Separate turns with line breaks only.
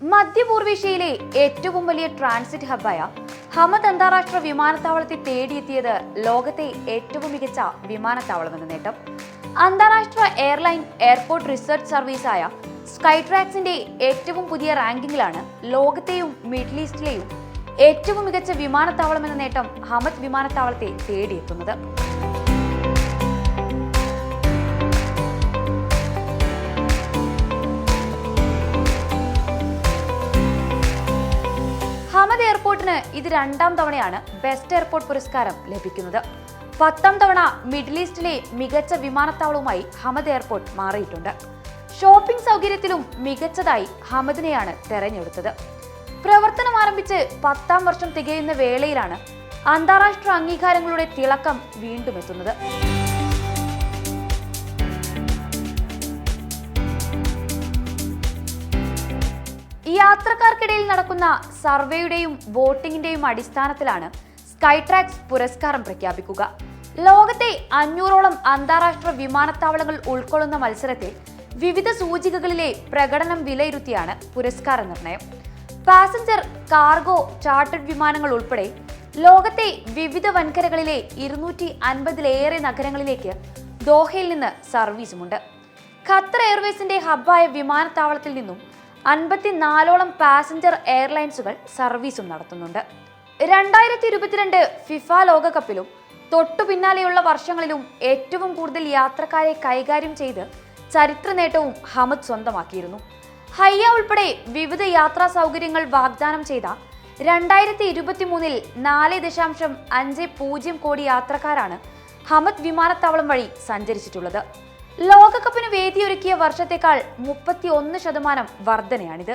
മധ്യപൂർവേഷ്യയിലെ ഏറ്റവും വലിയ transit ഹബ്ബായ Hamad അന്താരാഷ്ട്ര വിമാനത്താവളത്തെ തേടിയെത്തിയത് ലോകത്തെ ഏറ്റവും മികച്ച വിമാനത്താവളമെന്ന നേട്ടം. അന്താരാഷ്ട്ര എയർലൈൻ എയർപോർട്ട് റിസർച്ച് സർവീസായ സ്കൈട്രാക്സിന്റെ ഏറ്റവും പുതിയ റാങ്കിങ്ങിലാണ് ലോകത്തെയും മിഡിൽ ഈസ്റ്റിലെയും ഏറ്റവും മികച്ച വിമാനത്താവളം എന്ന നേട്ടം ഹമദ് വിമാനത്താവളത്തെ തേടിയെത്തുന്നത്. ഹമദ് എയർപോർട്ടിന് ഇത് രണ്ടാം തവണയാണ് ബെസ്റ്റ് എയർപോർട്ട് പുരസ്കാരം ലഭിക്കുന്നത്. പത്താം തവണ മിഡിൽ ഈസ്റ്റിലെ മികച്ച വിമാനത്താവളവുമായി ഹമദ് എയർപോർട്ട് മാറിയിട്ടുണ്ട്. ഷോപ്പിംഗ് സൗകര്യത്തിലും മികച്ചതായി ഹമദിനെയാണ് തെരഞ്ഞെടുത്തത്. പ്രവർത്തനം ആരംഭിച്ച് പത്താം വർഷം തികയുന്ന വേളയിലാണ് അന്താരാഷ്ട്ര അംഗീകാരങ്ങളുടെ തിളക്കം വീണ്ടും എത്തുന്നത്. യാത്രക്കാർക്കിടയിൽ നടക്കുന്ന സർവേയുടെയും വോട്ടിംഗിന്റെയും അടിസ്ഥാനത്തിലാണ് സ്കൈട്രാക്സ് പുരസ്കാരം പ്രഖ്യാപിക്കുക. ലോകത്തെ അഞ്ഞൂറോളം അന്താരാഷ്ട്ര വിമാനത്താവളങ്ങൾ ഉൾക്കൊള്ളുന്ന മത്സരത്തിൽ വിവിധ സൂചികകളിലെ പ്രകടനം വിലയിരുത്തിയാണ് പുരസ്കാര നിർണയം. പാസഞ്ചർ കാർഗോ ചാർട്ടേഡ് വിമാനങ്ങൾ ഉൾപ്പെടെ ലോകത്തെ വിവിധ വൻകരകളിലെ ഇരുന്നൂറ്റി അൻപതിലേറെ നഗരങ്ങളിലേക്ക് ദോഹയിൽ നിന്ന് സർവീസുമുണ്ട്. ഖത്തർ എയർവേസിന്റെ ഹബ്ബായ വിമാനത്താവളത്തിൽ നിന്നും അൻപത്തിനാലോളം പാസഞ്ചർ എയർലൈൻസുകൾ സർവീസും നടത്തുന്നുണ്ട്. രണ്ടായിരത്തി ഇരുപത്തിരണ്ട് ഫിഫ ലോകകപ്പിലും തൊട്ടു പിന്നാലെയുള്ള വർഷങ്ങളിലും ഏറ്റവും കൂടുതൽ യാത്രക്കാരെ കൈകാര്യം ചെയ്ത് ചരിത്ര നേട്ടവും ഹമദ് സ്വന്തമാക്കിയിരുന്നു. ഹയ്യ ഉൾപ്പെടെ വിവിധ യാത്രാ സൗകര്യങ്ങൾ വാഗ്ദാനം ചെയ്ത രണ്ടായിരത്തി ഇരുപത്തി മൂന്നിൽ നാല് ദശാംശം അഞ്ച് പൂജ്യം കോടി യാത്രക്കാരാണ് ഹമദ് വിമാനത്താവളം വഴി സഞ്ചരിച്ചിട്ടുള്ളത്. ലോകകപ്പിന് വേദിയൊരുക്കിയ വർഷത്തേക്കാൾ മുപ്പത്തി ഒന്ന് ശതമാനം വർധനയാണിത്.